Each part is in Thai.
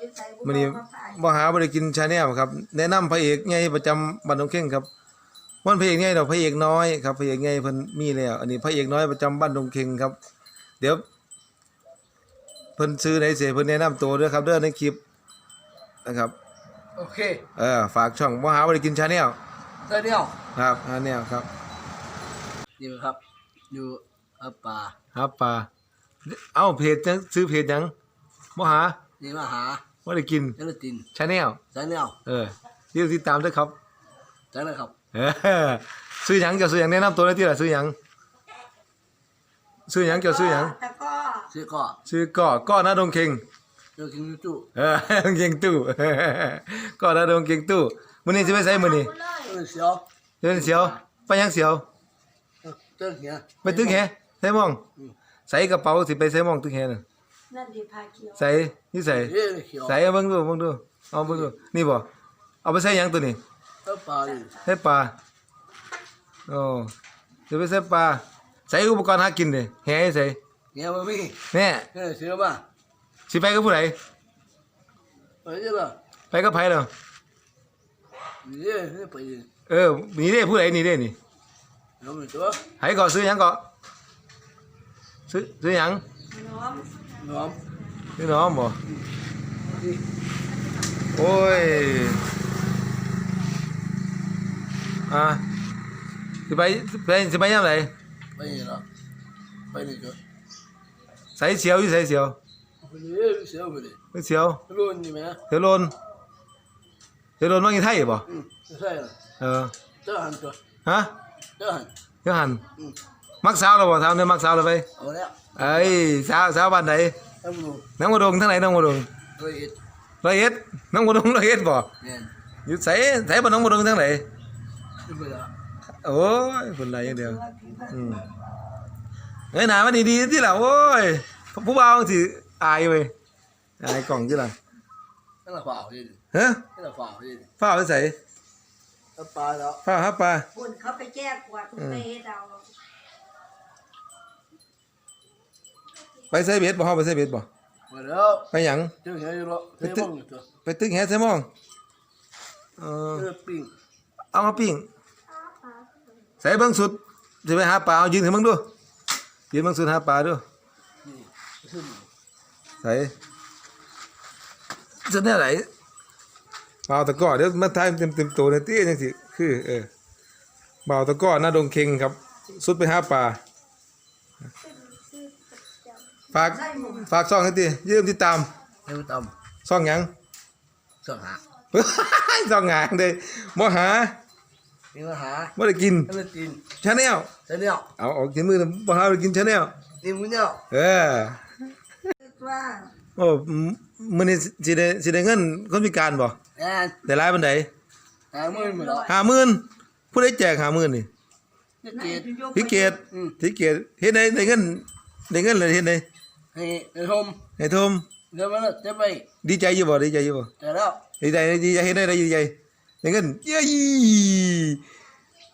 ยึดใส่บุมื้อนี้มาผ่านบ่หาบ่ได้กินชาแนลครับ แนะนำพระเอกใหญ่ประจำบ้านดงเข่งครับวันพระเอกใหญ่ดอกพระเอกน้อยครับพระเอกใหญ่เพิ่นมีแล้วอันนี้พระเอกน้อยประจำบ้านดงเข่งครับ เดี๋ยวเพิ่นซื้อไหนเสียเพิ่นแนะนำตัวด้วยครับเด้อในคลิปนะครับโอเคเออฝากช่องบ่หาบ่ได้กินชาแนลได้เดียวครับชาแนลครับนี่ครับอยู่อัปป่าครับปลาเอ้าเพจจังซื้อเพจหยังบ่หานี่มา หาบ่ได้กินเจลาตินชาแนลจานเดียวเออเดี๋ยวติดตามด้วยครับจานนะครับเออซื้อหยังเจ้าซื้อหยังแนะนำตัวหน่อยที่ล่ะซื้อหยังซื้อหยังเจ้าซื้อหยังแต่ก็ซื้อก็ซื้อก่อก่อหน้าดงเค็งเจอกินจู่เออเค็งตู้ก่อหน้าดงเค็งตู้มื้อนี้สิไปไสมื้อนี้เออเสียวเดินเสียวไปยังเสียวเจอเหี้ยไปตึกแฮใส่หมองใส่กระเป๋าสิไปใส่หมองตึกแฮน่ะ นั่นดีพาเขียวใส่นี่ใส่เฮ้ยเขียวใส่เอาเบิ่งดูเบิ่งดูเอาเบิ่งดูนี่บ่เอาไปใส่หยังตัวนี้อัปป่าดิใส่ปลาโอ้จะไปใส่ปลาใส่อุปกรณ์หากินดิแฮใส่เงี้ยมันมีแน่เฮ้ยเสียวมาสิไปกับผู้ใดไปเจ้าละไปกับไผเด้อเฮ้ยเฮ้ยไปดิเออนี่เด้ผู้ใดนี่เด้นี่น้องมีตัวไผก่อซื้อหยังก่อซื้อซื้อหยังน้อมน้อง ซื้อน้อมบ่นี่โอ้ยอะสิไปไปสิไปยามไหนไปนี่ละไปนี่จ้ะใส่เสียวอยู่ใส่เสียวไป นี่เสียวไปดิ ไปเสียว รุ่นนี่ไหม เสียวโลนเสียวโลนมากินไทยบ่ อืมใช่ละ เออ เจ้าหันตัว ฮะ เจ้าหัน เดี๋ยวหัน อืม มักสาวแล้วบ่ถามได้มักสาวแล้วไป เอาแล้ว เอ้ยสาวสาวบ้านไหน ทำดู น้องบ่ดงทางไหนน้องบ่ดง ละเอียด ร้อยเอ็ดน้องบ่ดงร้อยเอ็ดบ่ เนี่ย อยู่ไสไสบ่น้องบ่ดงทางไหน ขึ้นไปละ โอ้ยคนไรอย่างเดียวอืมเอ้ยหนามันดีๆที่ล่ะโอ้ยผู้บ่าวสิอายเว้ยอายกล่องที่ล่ะ นั่นแหละฝ่าดิ ฮะ นั่นแหละฝ่าดิ ฟ้าไปใส่ ถ้าปลาแล้ว ฟ้าฮับปลา คุณเขาไปแก้ขวดไปเฮ็ดเอา ไปใส่เบ็ดบ่เฮาไปใส่เบ็ดบ่มาแล้วไปหยังเจ้าเหี้ยอยู่แล้วเฮ้ยมึงตัวไปตึกแฮใส่หมองเออเออปิ้งเอามาปิ้งใส่เบิ่งสุดสิไปหาปลาเอายืนให้มึงดูยืนเบิ่งสุดหาปลาดูนี่ขึ้นใส่จะได้ไหนเบาตะกร้อเดี๋ยวมาทายเต็มเต็มๆตัวเลยตี้จังสิคือเออเบาตะกร้อหน้าดงเค็งครับ สุดไปหาปลา ฝากฝากซ่องให้ตียืมติดตามให้มันตซ่องหยังำสังหาซ่องงานเด้บ่หานี่มาหาบ่ได้กินให้มันตีนชาแนลเสร็จแล้วเอาออกกินมือนะบ่หาบ่ได้กินชาแนลนี่มึงเนี่ยเออว่าโอ้มื้อนี้สิได้สิได้เงินคนพิการบ่แอนได้หลายปานใดหามือมาแล้ว50,000ผู้ใดแจก50,000นี่จะเจ็ดพี่เกดอืมพี่เกดเฮ็ดได้ได้เงินได้เงินเลยเฮ็ดได้ ให้ไอ้ทมให้โทมเดี๋ยวมันจะไปดีใจอยู่บ่ดีใจอยู่บ่แต่แล้วดีใจดีใจเฮ็ดได้ได้ดีใจได้เงินเย้ย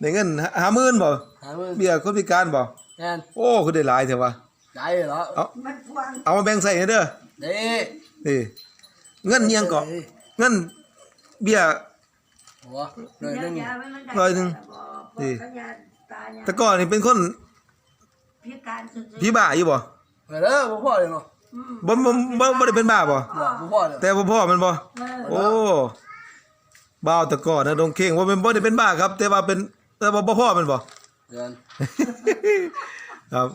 ได้เงิน50,000บ่หามือเบี้ยคนพิการบ่แอนโอ้คือได้หลายแท้วะใจแล้วเอามันพวงเอามาแบ่งใส่ให้เด้อเด้นี่เงินเอียงเก็เงินเบี้ยหัวหน่อยหนึงยาไว้มันได้ร้อยหนึ่งนี่นี่ยาตายาแต่ก่อนนี่เป็นคนพิการสุดๆ พี่บ้าอยู่บ่ มาแล้วบ่พ่อเลยเนาะอืมบ่บ่บ่บ่ได้เป็นบ้าบ่บ่พ่อเลยแต่บ่พ่อมันบ่เออโอ้บ้าวแต่ก่อนนะดงเข่งว่าเป็นบ่ได้เป็นบ้าครับ แต่ว่าเป็นแต่ว่าบ่พ่อมันบ่เดือนครับ